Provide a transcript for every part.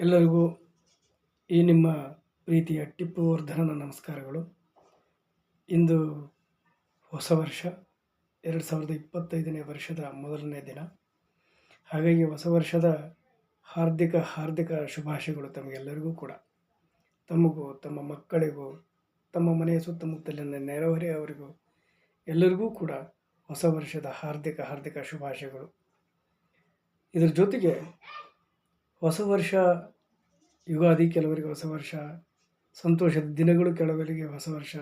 ಎಲ್ಲರಿಗೂ ಈ ನಿಮ್ಮ ಪ್ರೀತಿಯ ಟಿಪ್ಪು ವರ್ಧನನ ನಮಸ್ಕಾರಗಳು. ಇಂದು ಹೊಸ ವರ್ಷ, ಎರಡು ಸಾವಿರದ ಇಪ್ಪತ್ತೈದನೇ ವರ್ಷದ ಮೊದಲನೇ ದಿನ. ಹಾಗಾಗಿ ಹೊಸ ವರ್ಷದ ಹಾರ್ದಿಕ ಹಾರ್ದಿಕ ಶುಭಾಶಯಗಳು ತಮಗೆಲ್ಲರಿಗೂ ಕೂಡ. ತಮಗೂ, ತಮ್ಮ ಮಕ್ಕಳಿಗೂ, ತಮ್ಮ ಮನೆಯ ಸುತ್ತಮುತ್ತಲಿನ ನೆರೆಹೊರೆಯವರಿಗೂ ಎಲ್ಲರಿಗೂ ಕೂಡ ಹೊಸ ವರ್ಷದ ಹಾರ್ದಿಕ ಹಾರ್ದಿಕ ಶುಭಾಶಯಗಳು. ಇದರ ಜೊತೆಗೆ ಹೊಸ ವರ್ಷ, ಯುಗಾದಿ ಕೆಲವರಿಗೆ ಹೊಸ ವರ್ಷ, ಸಂತೋಷದ ದಿನಗಳು ಕೆಲವರಿಗೆ ಹೊಸ ವರ್ಷ,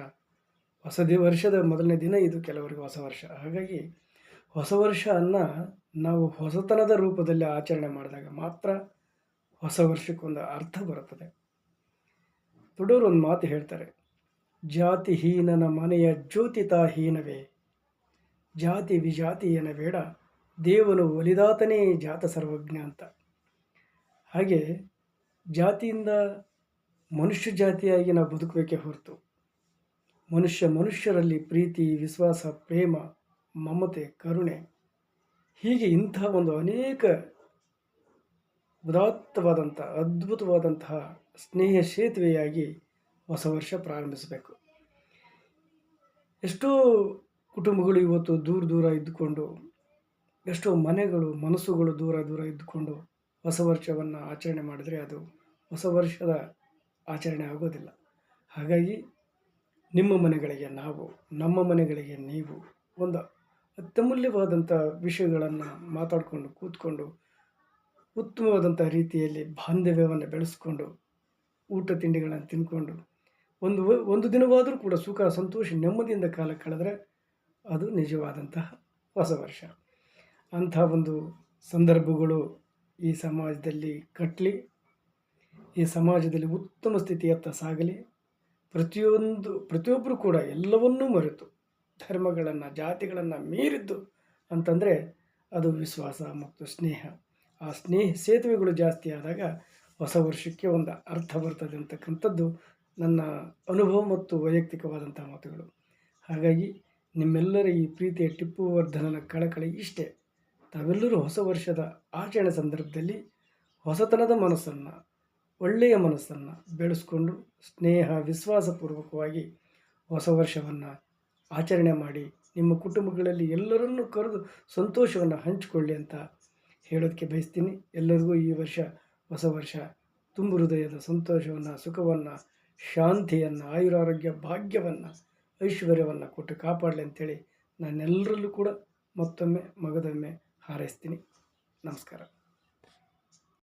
ಹೊಸ ದಿ, ವರ್ಷದ ಮೊದಲನೇ ದಿನ ಇದು ಕೆಲವರಿಗೆ ಹೊಸ ವರ್ಷ. ಹಾಗಾಗಿ ಹೊಸ ವರ್ಷ ಅನ್ನ ನಾವು ಹೊಸತನದ ರೂಪದಲ್ಲಿ ಆಚರಣೆ ಮಾಡಿದಾಗ ಮಾತ್ರ ಹೊಸ ವರ್ಷಕ್ಕೊಂದು ಅರ್ಥ ಬರುತ್ತದೆ. ದೊಡ್ಡವರು ಒಂದು ಮಾತು ಹೇಳ್ತಾರೆ ಜಾತಿಹೀನನ ಮನೆಯ ಜ್ಯೋತಿತಾಹೀನವೇ ಜಾತಿ ವಿಜಾತಿಯನ ಬೇಡ ದೇವನು ಒಲಿದಾತನೇ ಜಾತ ಸರ್ವಜ್ಞ ಅಂತ. ಹಾಗೆ ಜಾತಿಯಿಂದ ಮನುಷ್ಯ ಜಾತಿಯಾಗಿ ನಾವು ಬದುಕಬೇಕೇ ಹೊರತು ಮನುಷ್ಯ ಮನುಷ್ಯರಲ್ಲಿ ಪ್ರೀತಿ, ವಿಶ್ವಾಸ, ಪ್ರೇಮ, ಮಮತೆ, ಕರುಣೆ ಹೀಗೆ ಇಂಥ ಒಂದು ಅನೇಕ ಉದಾತ್ತವಾದಂಥ ಅದ್ಭುತವಾದಂತಹ ಸ್ನೇಹ ಸೇತುವೆಯಾಗಿ ಹೊಸ ವರ್ಷ ಪ್ರಾರಂಭಿಸಬೇಕು. ಎಷ್ಟೋ ಕುಟುಂಬಗಳು ಇವತ್ತು ದೂರ ದೂರ ಇದ್ದುಕೊಂಡು, ಎಷ್ಟೋ ಮನೆಗಳು, ಮನಸ್ಸುಗಳು ದೂರ ದೂರ ಇದ್ದುಕೊಂಡು ಹೊಸ ವರ್ಷವನ್ನು ಆಚರಣೆ ಮಾಡಿದರೆ ಅದು ಹೊಸ ವರ್ಷದ ಆಚರಣೆ ಆಗೋದಿಲ್ಲ. ಹಾಗಾಗಿ ನಿಮ್ಮ ಮನೆಗಳಿಗೆ ನಾವು, ನಮ್ಮ ಮನೆಗಳಿಗೆ ನೀವು ಒಂದು ಅತ್ಯಮೂಲ್ಯವಾದಂಥ ವಿಷಯಗಳನ್ನು ಮಾತಾಡಿಕೊಂಡು ಕೂತ್ಕೊಂಡು ಉತ್ತಮವಾದಂಥ ರೀತಿಯಲ್ಲಿ ಬಾಂಧವ್ಯವನ್ನು ಬೆಳೆಸ್ಕೊಂಡು ಊಟ ತಿಂಡಿಗಳನ್ನು ತಿಂದ್ಕೊಂಡು ಒಂದು ಒಂದು ದಿನವಾದರೂ ಕೂಡ ಸುಖ, ಸಂತೋಷ, ನೆಮ್ಮದಿಯಿಂದ ಕಾಲ ಕಳೆದರೆ ಅದು ನಿಜವಾದಂತಹ ಹೊಸ ವರ್ಷ. ಅಂಥ ಒಂದು ಸಂದರ್ಭಗಳು ಈ ಸಮಾಜದಲ್ಲಿ ಕಟ್ಟಲಿ ಈ ಸಮಾಜದಲ್ಲಿ ಉತ್ತಮ ಸ್ಥಿತಿಯತ್ತ ಸಾಗಲಿ. ಪ್ರತಿಯೊಂದು ಪ್ರತಿಯೊಬ್ಬರು ಕೂಡ ಎಲ್ಲವನ್ನೂ ಮರೆತು ಧರ್ಮಗಳನ್ನು, ಜಾತಿಗಳನ್ನು ಮೀರಿದ್ದು ಅಂತಂದರೆ ಅದು ವಿಶ್ವಾಸ ಮತ್ತು ಸ್ನೇಹ. ಆ ಸ್ನೇಹ ಸೇತುವೆಗಳು ಜಾಸ್ತಿ ಆದಾಗ ಹೊಸ ವರ್ಷಕ್ಕೆ ಒಂದು ಅರ್ಥ ಬರ್ತದೆ ಅಂತಕ್ಕಂಥದ್ದು ನನ್ನ ಅನುಭವ ಮತ್ತು ವೈಯಕ್ತಿಕವಾದಂಥ ಮಾತುಗಳು. ಹಾಗಾಗಿ ನಿಮ್ಮೆಲ್ಲರ ಈ ಪ್ರೀತಿಯ ಟಿಪ್ಪು ವರ್ಧನನ ಕಳಕಳಿ ಇಷ್ಟೇ. ತಾವೆಲ್ಲರೂ ಹೊಸ ವರ್ಷದ ಆಚರಣೆ ಸಂದರ್ಭದಲ್ಲಿ ಹೊಸತನದ ಮನಸ್ಸನ್ನು, ಒಳ್ಳೆಯ ಮನಸ್ಸನ್ನು ಬೆಳೆಸ್ಕೊಂಡು ಸ್ನೇಹ, ವಿಶ್ವಾಸಪೂರ್ವಕವಾಗಿ ಹೊಸ ವರ್ಷವನ್ನು ಆಚರಣೆ ಮಾಡಿ ನಿಮ್ಮ ಕುಟುಂಬಗಳಲ್ಲಿ ಎಲ್ಲರನ್ನೂ ಕರೆದು ಸಂತೋಷವನ್ನು ಹಂಚಿಕೊಳ್ಳಿ ಅಂತ ಹೇಳೋದಕ್ಕೆ ಬಯಸ್ತೀನಿ. ಎಲ್ಲರಿಗೂ ಈ ವರ್ಷ ಹೊಸ ವರ್ಷ ತುಂಬು ಹೃದಯದ ಸಂತೋಷವನ್ನು, ಸುಖವನ್ನು, ಶಾಂತಿಯನ್ನು, ಆಯುರಾರೋಗ್ಯ ಭಾಗ್ಯವನ್ನು, ಐಶ್ವರ್ಯವನ್ನು ಕೊಟ್ಟು ಕಾಪಾಡಲಿ ಅಂತೇಳಿ ನಾನೆಲ್ಲರಲ್ಲೂ ಕೂಡ ಮತ್ತೊಮ್ಮೆ ಮಗದೊಮ್ಮೆ ಹಾರೈಸ್ತೀನಿ ನಮಸ್ಕಾರ